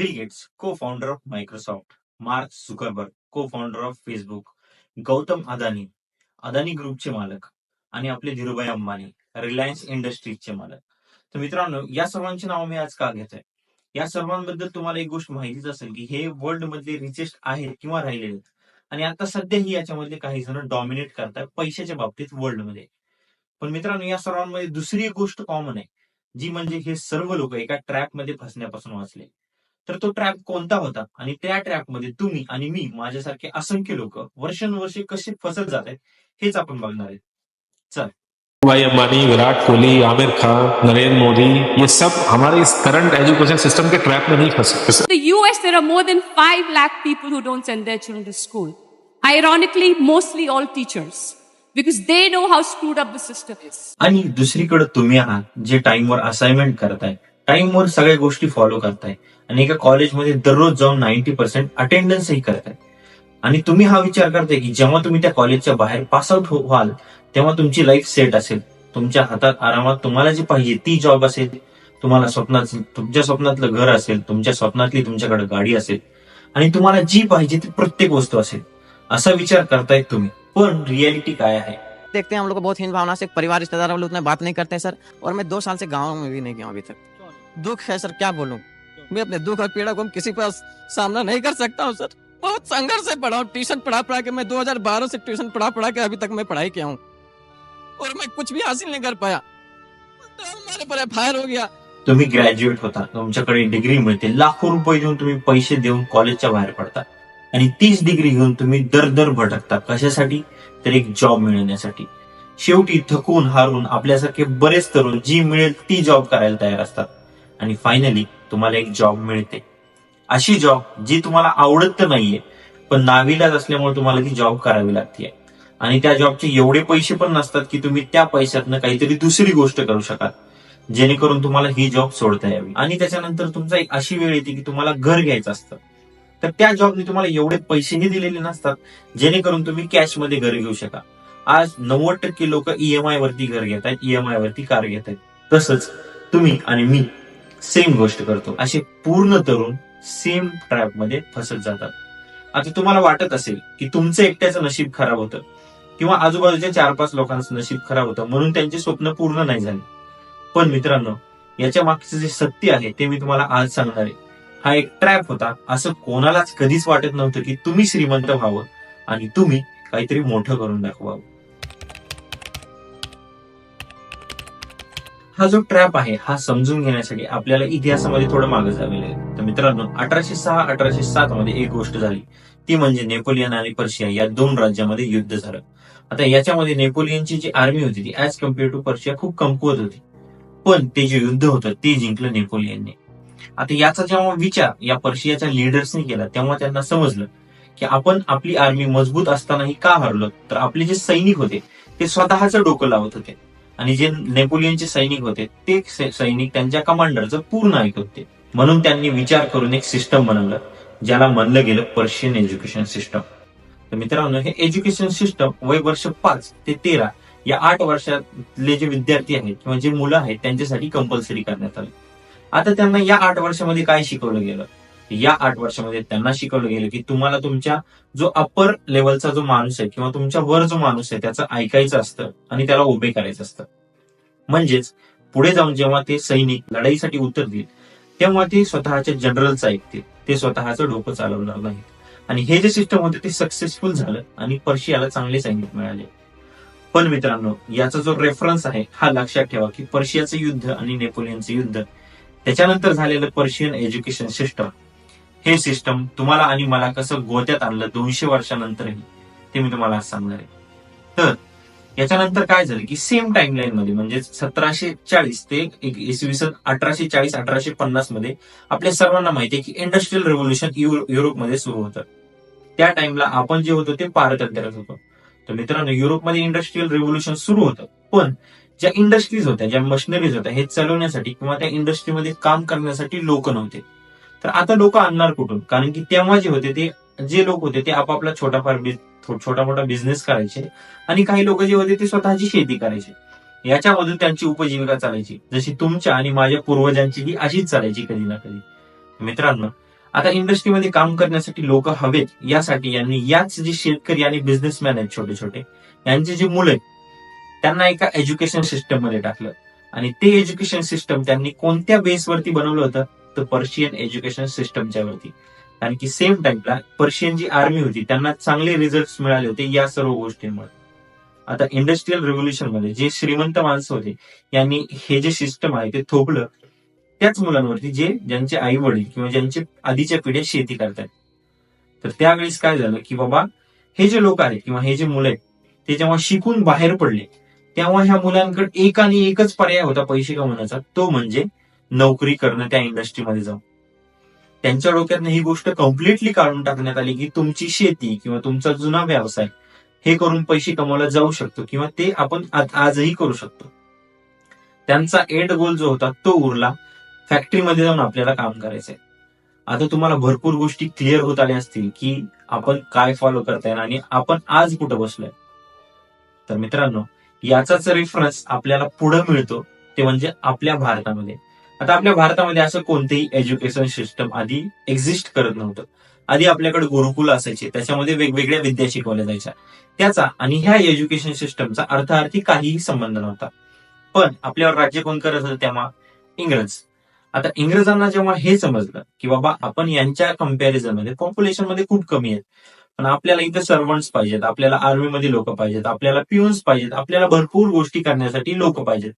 Bill Gates co founder of Microsoft Mark Zuckerberg co founder of Facebook Gautam Adani Adani ग्रुपचे मालक आणि आपले Dhirubhai Ambani Reliance इंडस्ट्रीजचे मालक. तर मित्रांनो या सर्वांची नाव मी आज का घेत आहे या सर्वांबद्दल तुम्हाला एक गोष्ट माहितीच असेल की हे वर्ल्ड मधले रिचेस्ट आहेत किंवा राहिलेले आहेत. आणि आता सध्याही याच्यामधले काही जण डॉमिनेट करतात पैशाच्या बाबतीत वर्ल्डमध्ये. पण मित्रांनो या सर्वांमध्ये दुसरी एक गोष्ट कॉमन आहे जी म्हणजे हे सर्व लोक एका ट्रॅपमध्ये फसण्यापासून वाचले. तर तो ट्रॅप कोणता होता आणि त्या ट्रॅपमध्ये तुम्ही आणि मी माझ्यासारखे असंख्य लोक वर्षानुवर्षे कसे फसत जात आहेत हेच आपण बघणार आहेत भाई अंबानी विराट कोहली आमिर खान नरेंद्र मोदी ये सब हमारे इस करंट एजुकेशन सिस्टम के ट्रैप में नहीं फंसे the US, there are more than 5 lakh people who don't send their children to school. Ironically, mostly all teachers. Because they know how screwed up the system is. आणि दुसरीकडे तुम्ही आहात जे टाइमवर assignment करताय टाइमवर सगळ्या गोष्टी फॉलो करताय. आणि एका कॉलेजमध्ये दररोज जाऊन नाईन्टी पर्सेंट अटेंडन्सही करताय. आणि तुम्ही हा विचार करताय की जेव्हा तुम्ही त्या कॉलेजच्या बाहेर पास आउट हो- व्हाल तेव्हा तुमची लाईफ सेट असेल. तुमच्या हातात आरामात तुम्हाला जी पाहिजे ती जॉब असेल. तुम्हाला स्वप्नात तुमच्या स्वप्नातलं घर असेल तुमच्या स्वप्नातली तुमच्याकडे गाडी असेल. आणि तुम्हाला जी पाहिजे ती प्रत्येक वस्तू असेल. असा विचार करतायत तुम्ही. पण रियालिटी काय आहे? देखते हैं हम लोग को बहुत हीन भावना से परिवार रिश्तेदार लोग उतना बात नहीं करते हैं सर। और मैं दो साल से गाँव में भी नहीं गया अभी तक। दुख है सर क्या बोलूं? मैं अपने दुख और पीड़ा को किसी पर सामना नहीं कर सकता हूँ सर। बहुत संघर्ष से पढ़ा हूँ ट्यूशन पढ़ा पढ़ा के मैं 2012 से ट्यूशन पढ़ा पढ़ा के अभी तक मैं पढ़ाई किया हूँ। और मैं कुछ भी हासिल नहीं कर पाया। तो हमारे पर फायर हो गया। तुम्ही ग्रॅज्युएट होता तुमच्याकडे डिग्री मिळते. लाखो रुपये देऊन तुम्ही पैसे देऊन कॉलेजच्या बाहेर पडता. आणि तीच डिग्री घेऊन तुम्ही दर दर भटकता. कशासाठी? तर एक जॉब मिळवण्यासाठी शेवटी थकून हारून आपल्यासारखे बरेच तरुण जी मिळेल ती जॉब करायला तयार असतात. आणि फायनली तुम्हाला एक जॉब मिळते. अशी जॉब जी तुम्हाला आवडत तर नाहीये पण नाविलाज असल्यामुळे तुम्हाला ती जॉब करावी लागते आणि त्या जॉबचे एवढे पैसे पण नसतात की तुम्ही त्या पैशातनं काहीतरी दुसरी गोष्ट करू शकाल जेणेकरून तुम्हाला ही जॉब सोडता यावी. आणि त्याच्यानंतर तुमचा एक अशी वेळ येते की तुम्हाला घर घ्यायचं असतं. तर त्या जॉबने तुम्हाला एवढे पैसेही दिलेले नसतात जेणेकरून तुम्ही कॅशमध्ये घर घेऊ शका आज नव्वद टक्के लोक ईएमआय वरती घर घेत आहेत ईएमआय वरती कार घेत आहेत तसंच तुम्ही आणि मी सेम गोष्ट करतो. असे पूर्ण तरुण सेम ट्रॅपमध्ये फसत जातात. आता तुम्हाला वाटत असेल की तुमचं एकट्याचं नशीब खराब होतं किंवा आजूबाजूच्या चार पाच लोकांचं नशीब खराब होतं म्हणून त्यांचे स्वप्न पूर्ण नाही झाले. पण मित्रांनो याच्या मागचं जे सत्य आहे ते मी तुम्हाला आज सांगणार आहे. हा एक ट्रॅप होता. असं कोणालाच कधीच वाटत नव्हतं की तुम्ही श्रीमंत व्हावं आणि तुम्ही काहीतरी मोठं करून दाखवावं. हा जो ट्रॅप आहे हा समजून घेण्यासाठी आपल्याला इतिहासामध्ये थोडं मागे जावे लागेल तर मित्रांनो अठराशे सहा अठराशे सात मध्ये एक गोष्ट झाली. ती म्हणजे नेपोलियन आणि पर्शिया या दोन राज्यामध्ये युद्ध झालं. आता याच्यामध्ये नेपोलियनची जी आर्मी होती ती ऍज कंपेअर टू पर्शिया खूप कमकुवत होती. पण ते जे युद्ध होतं ते जिंकलं नेपोलियनने. आता याचा जेव्हा विचार या पर्शियाच्या लिडर्सनी केला तेव्हा त्यांना समजलं की आपण आपली आर्मी मजबूत असतानाही का हरलो? तर आपले जे सैनिक होते ते स्वतःच डोकं लावत होते. आणि जे नेपोलियनचे सैनिक होते ते सैनिक त्यांच्या कमांडरचं पूर्ण ऐकत होते. म्हणून त्यांनी विचार करून एक सिस्टम बनवलं ज्याला म्हणलं गेलं पर्शियन एज्युकेशन सिस्टम तर मित्रांनो हे एज्युकेशन सिस्टम वय वर्ष पाच ते तेरा या आठ वर्षातले जे विद्यार्थी आहेत किंवा जे मुलं आहेत त्यांच्यासाठी कंपल्सरी करण्यात आले. आता त्यांना या आठ वर्षामध्ये काय शिकवलं गेलं? या आठ वर्षामध्ये त्यांना शिकवलं गेलं की तुम्हाला तुमच्या जो अप्पर लेवलचा जो माणूस आहे किंवा तुमच्या वर जो माणूस आहे त्याचं ऐकायचं असतं आणि त्याला उभे करायचं असतं. म्हणजेच पुढे जाऊन जेव्हा ते सैनिक लढाईसाठी उतरतील तेव्हा ते स्वतःच्या जनरलचं ऐकतील. ते स्वतःचं डोकं चालवणार नाहीत. आणि हे जे सिस्टम होते ते सक्सेसफुल झालं आणि पर्शियाला चांगले सैनिक मिळाले. पण मित्रांनो याचा जो रेफरन्स आहे हा लक्षात ठेवा की पर्शियाचं युद्ध आणि नेपोलियनचं युद्ध त्याच्यानंतर झालेलं पर्शियन एज्युकेशन सिस्टम हे सिस्टम तुम्हाला आणि मला कसं गोत्यात आणलं दोनशे वर्षानंतरही ते मी तुम्हाला आज सांगणार आहे. तर याच्यानंतर काय झालं की सेम टाइमलाईन मध्ये म्हणजे सतराशे चाळीस ते इसवी सन अठराशे चाळीस अठराशे पन्नासमध्ये आपल्या सर्वांना माहिती आहे की इंडस्ट्रियल रेव्होल्युशन युरोपमध्ये सुरू होतं. त्या टाइमला आपण जे होतो ते पारतंत्र्यात होतो. तर मित्रांनो युरोपमध्ये इंडस्ट्रियल रेव्होल्युशन सुरू होतं. पण ज्या इंडस्ट्रीज होत्या ज्या मशिनरीज होत्या हे चालवण्यासाठी किंवा त्या इंडस्ट्रीमध्ये काम करण्यासाठी लोक नव्हते. तर आता लोक आणणार कुठून? कारण की तेव्हा जे होते ते जे लोक होते ते आपापला छोटाफार छोटा मोठा बिझनेस करायचे आणि काही लोक जे होते ते स्वतःची शेती करायचे. याच्यामधून त्यांची उपजीविका चालायची. जशी तुमच्या आणि माझ्या पूर्वजांची ही अशीच चालायची कधी ना कधी. मित्रांनो आता इंडस्ट्रीमध्ये काम करण्यासाठी लोक हवेत यासाठी यांनी याच जे शेतकरी आणि बिझनेसमॅन आहेत छोटे छोटे यांची जी मुलं आहेत त्यांना एका एज्युकेशन सिस्टममध्ये टाकलं. आणि ते एज्युकेशन सिस्टम त्यांनी कोणत्या बेसवरती बनवलं होतं? तर पर्शियन एज्युकेशन सिस्टमच्या वरती. कारण की सेम टाइमला पर्शियन जी आर्मी होती त्यांना चांगले रिझल्ट मिळाले होते या सर्व गोष्टींमुळे. आता इंडस्ट्रीयल रेव्होल्युशनमध्ये जे श्रीमंत माणसं होते यांनी हे जे सिस्टम आहे ते थोपलं त्याच मुलांवरती जे ज्यांचे आई वडील किंवा ज्यांचे आधीच्या पिढ्या शेती करतात तर त्यावेळेस काय झालं की बाबा हे जे लोक आहेत किंवा हे जे मुलं आहेत ते जेव्हा शिकून बाहेर पडले तेव्हा ह्या मुलांकडे एक आणि एकच पर्याय होता पैसे कमवण्याचा तो म्हणजे नोकरी करणं त्या इंडस्ट्रीमध्ये जाऊन. त्यांच्या डोक्यातनं ही गोष्ट कम्प्लिटली काढून टाकण्यात आली की तुमची शेती किंवा तुमचा जुना व्यवसाय हे करून पैसे कमवला जाऊ शकतो किंवा ते आपण आजही करू शकतो. त्यांचा एंड गोल जो होता तो उरला. फॅक्टरीमध्ये जाऊन आपल्याला काम करायचंय. आता तुम्हाला भरपूर गोष्टी क्लिअर होत आल्या असतील की आपण काय फॉलो करताय आणि आपण आज कुठं बसलोय. तर मित्रांनो याचाच रेफरन्स आपल्याला पुढे मिळतो. ते म्हणजे आपल्या भारतामध्ये. आता आपल्या भारतामध्ये असं कोणतेही एज्युकेशन सिस्टम आधी एक्झिस्ट करत नव्हतं. आधी आपल्याकडे गुरुकुल असायचे त्याच्यामध्ये वेगवेगळ्या विद्या शिकवल्या जायच्या. त्याचा आणि ह्या एज्युकेशन सिस्टमचा अर्थार्थी काहीही संबंध नव्हता. पण आपल्यावर राज्य कोण करत होतं तेव्हा? इंग्रज. आता इंग्रजांना जेव्हा हे समजलं की बाबा आपण यांच्या कंपॅरिझनमध्ये पॉप्युलेशनमध्ये खूप कमी आहेत. पण आपल्याला इथं सर्वंट्स पाहिजेत आपल्याला आर्मीमध्ये लोक पाहिजेत आपल्याला पिऊन्स पाहिजेत आपल्याला भरपूर गोष्टी करण्यासाठी लोक पाहिजेत.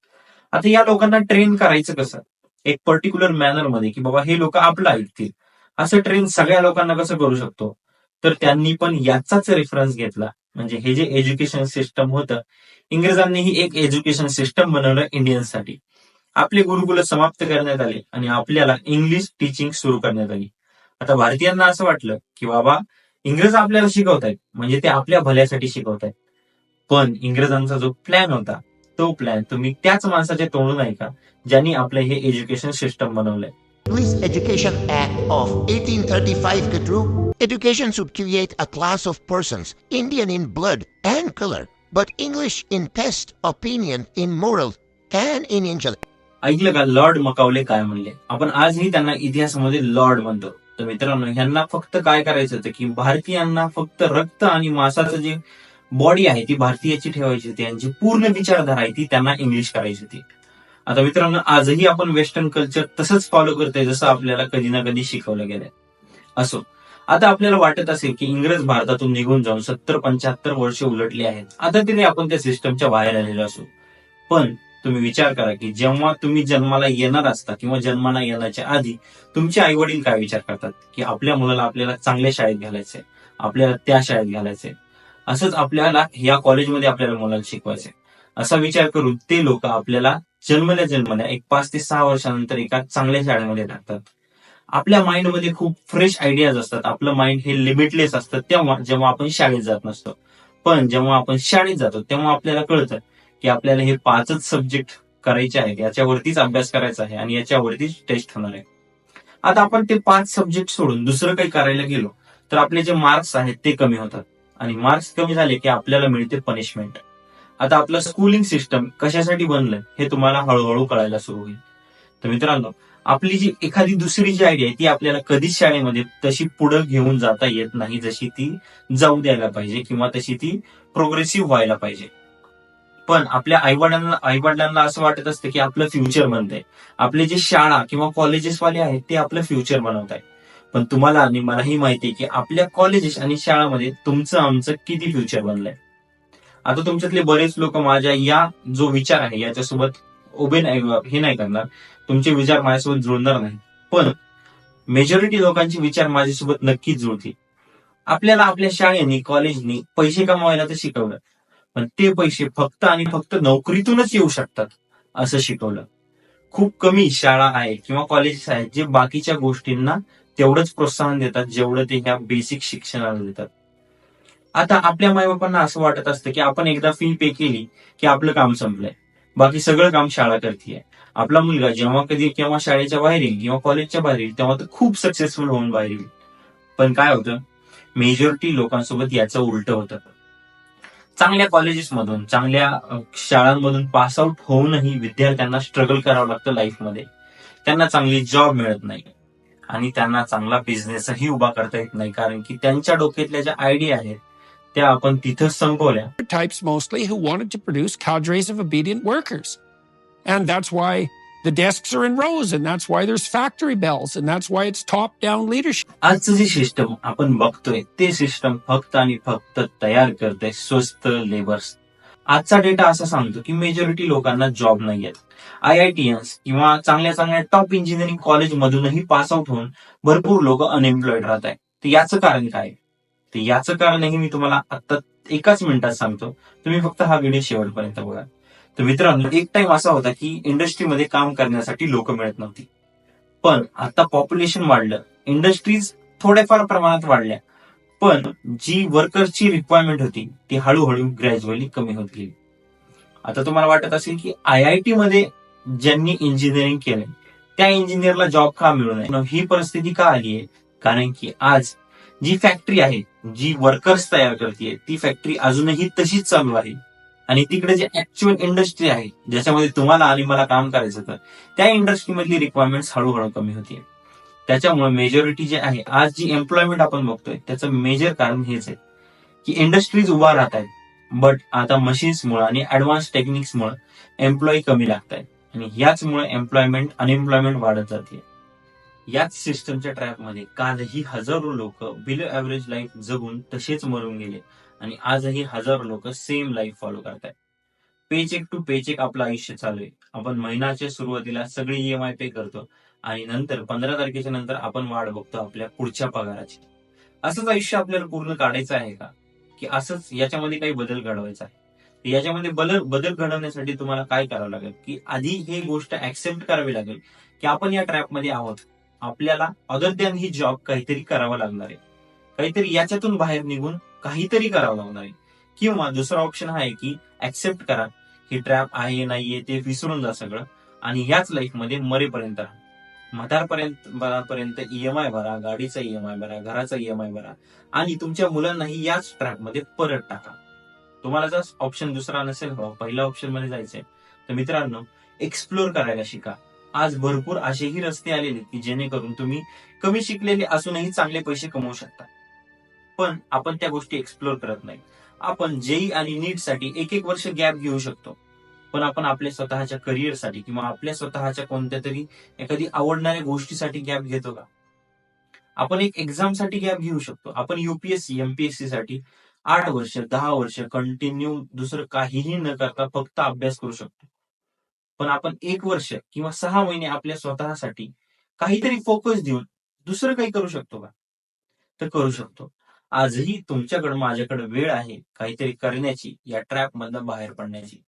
आता या लोकांना ट्रेन करायचं कसं? एक पर्टिक्युलर मॅनरमध्ये की बाबा हे लोक आपलं ऐकतील. असं ट्रेन सगळ्या लोकांना कसं करू शकतो? तर त्यांनी पण याचाच रेफरन्स घेतला. म्हणजे हे जे एज्युकेशन सिस्टम होतं इंग्रजांनीही एक एज्युकेशन सिस्टम बनवलं इंडियन्ससाठी. आपले गुरुकुल समाप्त करण्यात आले आणि आपल्याला इंग्लिश टीचिंग सुरू करण्यात आली. आता भारतीयांना असं वाटलं की बाबा इंग्रज आपल्याला शिकवतायत. म्हणजे ते आपल्या भल्यासाठी शिकवतायत. पण इंग्रजांचा जो प्लॅन होता तो प्लॅन तुम्ही त्याच माणसाच्या तोंडून ऐका ज्यांनी आपलं हे एज्युकेशन सिस्टम बनवलंय English Education Act of 1835 के through, education should create a class of persons, Indian in blood and color, but English in taste, opinion, in moral, and in intellect. ऐकलं का लॉर्ड मकावले काय म्हणले आपण आजही त्यांना इतिहासामध्ये लॉर्ड म्हणतो तर मित्रांनो ह्यांना फक्त काय करायचं होतं की भारतीयांना फक्त रक्त आणि मांसाचं जे बॉडी आहे ती भारतीयाची ठेवायची होती यांची पूर्ण विचारधारा आहे ती त्यांना इंग्लिश करायची होती. आता मित्रांनो आजही आपण वेस्टर्न कल्चर तसंच फॉलो करतोय जसं आपल्याला कधी ना कधी शिकवलं गेलंय. असो. आता आपल्याला वाटत असेल की इंग्रज भारतातून निघून जाऊन सत्तर पंच्याहत्तर वर्ष उलटली आहेत. आता तिने आपण त्या सिस्टमच्या बाहेर आलेलो असू. पण तुम्ही विचार करा की जेव्हा तुम्ही जन्माला येणार असता किंवा जन्माला येण्याच्या आधी तुमचे आई वडील काय विचार करतात? की आपल्या मुलाला आपल्याला चांगल्या शाळेत घालायचंय आपल्याला त्या शाळेत घालायचंय. असंच आपल्याला या कॉलेजमध्ये आपल्याला मुलांना शिकवायचंय. असा विचार करून ते लोक आपल्याला जन्मल्या जन्मल्या एक पाच ते सहा वर्षानंतर एका चांगल्या शाळेमध्ये टाकतात. आपल्या माइंडमध्ये खूप फ्रेश आयडियाज असतात. आपलं माइंड हे लिमिटलेस असतं तेव्हा जेव्हा आपण शाळेत जात नसतो. पण जेव्हा आपण शाळेत जातो तेव्हा आपल्याला कळतं की आपल्याला हे पाचच सब्जेक्ट करायचे आहेत. याच्यावरतीच अभ्यास करायचा आहे आणि याच्यावरतीच टेस्ट होणार आहे. आता आपण ते पाच सब्जेक्ट सोडून दुसरं काही करायला गेलो तर आपले जे मार्क्स आहेत ते कमी होतात. आणि मार्क्स कमी झाले की आपल्याला मिळते पनिशमेंट आता आपलं स्कूलिंग सिस्टम कशासाठी बनलंय हे तुम्हाला हळूहळू कळायला सुरू होईल. तर मित्रांनो आपली जी एखादी दुसरी जी आयडिया आहे ती आपल्याला कधीच शाळेमध्ये तशी पुढे घेऊन जाता येत नाही जशी ती जाऊ द्यायला पाहिजे किंवा तशी ती प्रोग्रेसिव्ह व्हायला पाहिजे. पण आपल्या आईवडिलांना आईवडिलांना असं वाटत असतं की आपलं फ्युचर बनतंय. आपले जे शाळा किंवा कॉलेजेस वाले आहेत ते आपलं फ्युचर बनवत आहे पण तुम्हाला आणि मलाही माहिती आहे की आपल्या कॉलेजेस आणि शाळामध्ये तुमचं आमचं किती फ्युचर बनलंय. आता तुमच्यातले बरेच लोक माझ्या या जो विचार आहे याच्यासोबत उभे नाही हे नाही करणार. तुमचे विचार माझ्यासोबत जुळणार नाही. पण मेजॉरिटी लोकांचे विचार माझ्यासोबत नक्कीच जुळतील. आपल्याला आपल्या शाळेनी कॉलेजनी पैसे कमवायला तर शिकवलं. पण ते पैसे फक्त आणि फक्त नोकरीतूनच येऊ शकतात असं शिकवलं. खूप कमी शाळा आहे किंवा कॉलेजेस आहेत जे बाकीच्या गोष्टींना तेवढंच प्रोत्साहन देतात जेवढं ते ह्या बेसिक शिक्षणाला देतात. आता आपल्या मायबापांना असं वाटत असतं की आपण एकदा फी पे केली की आपलं काम संपलंय. बाकी सगळं काम शाळा करते आपला मुलगा जेव्हा कधी केव्हा शाळेच्या बाहेर येईल किंवा कॉलेजच्या बाहेर येईल तेव्हा तो खूप सक्सेसफुल होऊन बाहेर येईल पण काय होतं? मेजॉरिटी लोकांसोबत याचं उलट होतं. चांगल्या कॉलेजेसमधून चांगल्या शाळांमधून पास आउट होऊनही विद्यार्थ्यांना स्ट्रगल करावं लागतं लाईफमध्ये त्यांना चांगली जॉब मिळत नाही. आणि त्यांना चांगला बिझनेसही उभा करता येत नाही कारण की त्यांच्या डोक्यातल्या ज्या आयडिया आहेत त्या आपण तिथंच संपवल्या types mostly who wanted to produce cadres of obedient workers. And that's why the desks are in rows, and that's why there's factory bells, and that's why it's top down leadership. आजचं जे system आपण बघतोय ते system फक्त आणि फक्त तयार करतंय स्वस्त लेबर्स आजचा डेटा असा सांगतो की मेजॉरिटी लोकांना जॉब नाही आहेत. आय आय टी एन्स किंवा चांगल्या चांगल्या टॉप इंजिनिअरिंग कॉलेज मधूनही पास आउट होऊन भरपूर लोक अनएम्प्लॉईड राहत आहेत. तर याचं कारण काय? तर याचं कारणही मी तुम्हाला आता एकाच मिनिटात सांगतो. तुम्ही फक्त हा व्हिडिओ शेवटपर्यंत बघा. तर मित्रांनो एक टाइम असा होता की इंडस्ट्रीमध्ये काम करण्यासाठी लोक मिळत नव्हती. पण आता पॉप्युलेशन वाढलं. इंडस्ट्रीज थोड्याफार प्रमाणात वाढल्या. पण जी वर्कर्सची रिक्वायरमेंट होती ती हळूहळू ग्रॅज्युअली कमी होत गेली. आता तुम्हाला वाटत असेल की आय आय टी मध्ये ज्यांनी इंजिनिअरिंग केलंय त्या इंजिनियरला जॉब का मिळू नये? ही परिस्थिती का आली आहे? कारण की आज जी फॅक्टरी आहे जी वर्कर्स तयार करते ती फॅक्टरी अजूनही तशीच चालू आहे. आणि तिकडे जे ऍक्च्युअल इंडस्ट्री आहे ज्याच्यामध्ये तुम्हाला आणि मला काम करायचं होतं त्या इंडस्ट्रीमधली रिक्वायरमेंट हळूहळू कमी होतीये. त्याच्यामुळे मेजॉरिटी जे आहे आज जी एम्प्लॉयमेंट आपण बघतोय त्याचं मेजर कारण हेच आहे की इंडस्ट्रीज उभा राहत आहेत बट आता मशीन्समुळे आणि ऍडव्हान्स टेक्निक्समुळे एम्प्लॉई कमी लागत आहेत. आणि याचमुळे एम्प्लॉयमेंट अनएम्प्लॉयमेंट वाढत जाते. याच सिस्टमच्या ट्रॅकमध्ये कालही हजारो लोक बिलो ऍव्हरेज लाईफ जगून तसेच मरून गेले. आणि आजही हजारो लोक सेम लाईफ फॉलो करतायत. पेचेक टू पेचेक आपलं आयुष्य चालू आहे. आपण महिन्याच्या सुरुवातीला सगळी ईएमआय पे करतो. आणि नंतर पंधरा तारखेच्या नंतर आपण वाढ बघतो आपल्या पुढच्या पगाराची. असंच आयुष्य आपल्याला पूर्ण काढायचं आहे का? की असंच याच्यामध्ये काही बदल घडवायचा आहे? याच्यामध्ये बदल बदल घडवण्यासाठी तुम्हाला काय करावं लागेल? की आधी हे गोष्ट ऍक्सेप्ट करावी लागेल की आपण या ट्रॅपमध्ये आहोत. आपल्याला अदर दॅन ही जॉब काहीतरी करावं लागणार आहे. काहीतरी याच्यातून बाहेर निघून काहीतरी करावं लागणार आहे. किंवा दुसरा ऑप्शन आहे की ऍक्सेप्ट करा. ही ट्रॅप आहे नाहीये ते विसरून जा सगळं. आणि याच लाईफमध्ये मरेपर्यंत राहा. म्हातारपर्यंत पर्यंत ईएमआय भरा गाडीचा ईएमआय भरा घराचा ईएमआय भरा. आणि तुमच्या मुलांनाही याच ट्रॅकमध्ये परत टाका. तुम्हाला जर ऑप्शन दुसरा नसेल हो पहिल्या ऑप्शनमध्ये जायचंय. तर मित्रांनो एक्सप्लोर करायला शिका. आज भरपूर असेही रस्ते आलेले की जेणेकरून तुम्ही कमी शिकलेले असूनही चांगले पैसे कमवू शकता. पण आपण त्या गोष्टी एक्सप्लोर करत नाही. आपण जेई आणि नीटसाठी एक एक वर्ष गॅप घेऊ शकतो. पण आपण आपल्या स्वतःच्या करिअरसाठी किंवा आपल्या स्वतःच्या कोणत्या तरी एखादी आवडणाऱ्या गोष्टीसाठी गॅप घेतो का? आपण एक एक्झामसाठी गॅप घेऊ शकतो. आपण युपीएससी एमपीएससी साठी आठ वर्ष दहा वर्ष कंटिन्यू दुसरं काहीही न करता फक्त अभ्यास करू शकतो. पण आपण एक वर्ष किंवा सहा महिने आपल्या स्वतःसाठी काहीतरी फोकस देऊन दुसरं काही करू शकतो का? तर करू शकतो. आजही तुमच्याकडे माझ्याकडे वेळ आहे काहीतरी करण्याची या ट्रॅप मधनं बाहेर पडण्याची.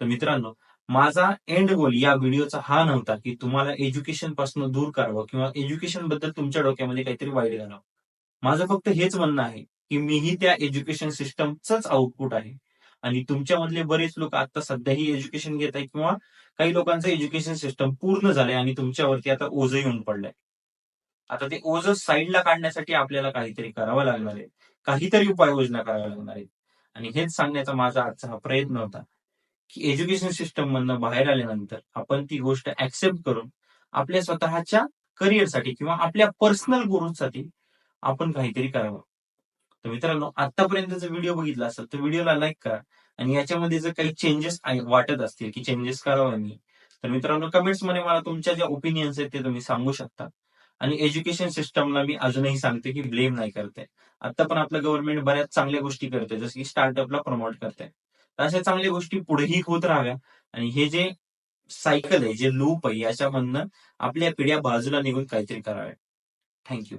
तर मित्रांनो माझा एंड गोल या व्हिडिओचा हा नव्हता की तुम्हाला एज्युकेशनपासून दूर करावं किंवा एज्युकेशनबद्दल तुमच्या डोक्यामध्ये काहीतरी वाईट घालावं. माझं फक्त हेच म्हणणं आहे की मीही त्या एज्युकेशन सिस्टमच आउटपुट आहे. आणि तुमच्यामधले बरेच लोक आता सध्याही एज्युकेशन घेत आहे किंवा काही लोकांचं एज्युकेशन सिस्टम पूर्ण झालंय आणि तुमच्यावरती आता ओझ येऊन पडलंय. आता ते ओझ साईडला काढण्यासाठी आपल्याला काहीतरी करावं लागणार आहे. काहीतरी उपाययोजना कराव्या लागणार आहेत. आणि हेच सांगण्याचा माझा आजचा हा प्रयत्न होता. की एज्युकेशन सिस्टम मधनं बाहेर आल्यानंतर आपण ती गोष्ट ऍक्सेप्ट करून आपल्या स्वतःच्या करिअरसाठी किंवा आपल्या पर्सनल ग्रोथसाठी आपण काहीतरी करावं. तर मित्रांनो आतापर्यंत जर व्हिडिओ बघितला असेल तर व्हिडिओला लाईक करा आणि याच्यामध्ये जर काही चेंजेस वाटत असतील की चेंजेस करावं मी तर मित्रांनो कमेंट्समध्ये मला तुमच्या ज्या ओपिनियन्स आहेत ते तुम्ही सांगू शकता. आणि एज्युकेशन सिस्टमला मी अजूनही सांगते की ब्लेम नाही करते आता पण आपलं गव्हर्नमेंट बऱ्याच चांगल्या गोष्टी करते जसं की स्टार्टअपला प्रमोट करते तर अशा चांगल्या गोष्टी पुढेही होत राहाव्या. आणि हे जे सायकल आहे जे लूप आहे याच्यामधनं आपल्या पिढ्या बाजूला निघून काहीतरी कराव्या थँक्यू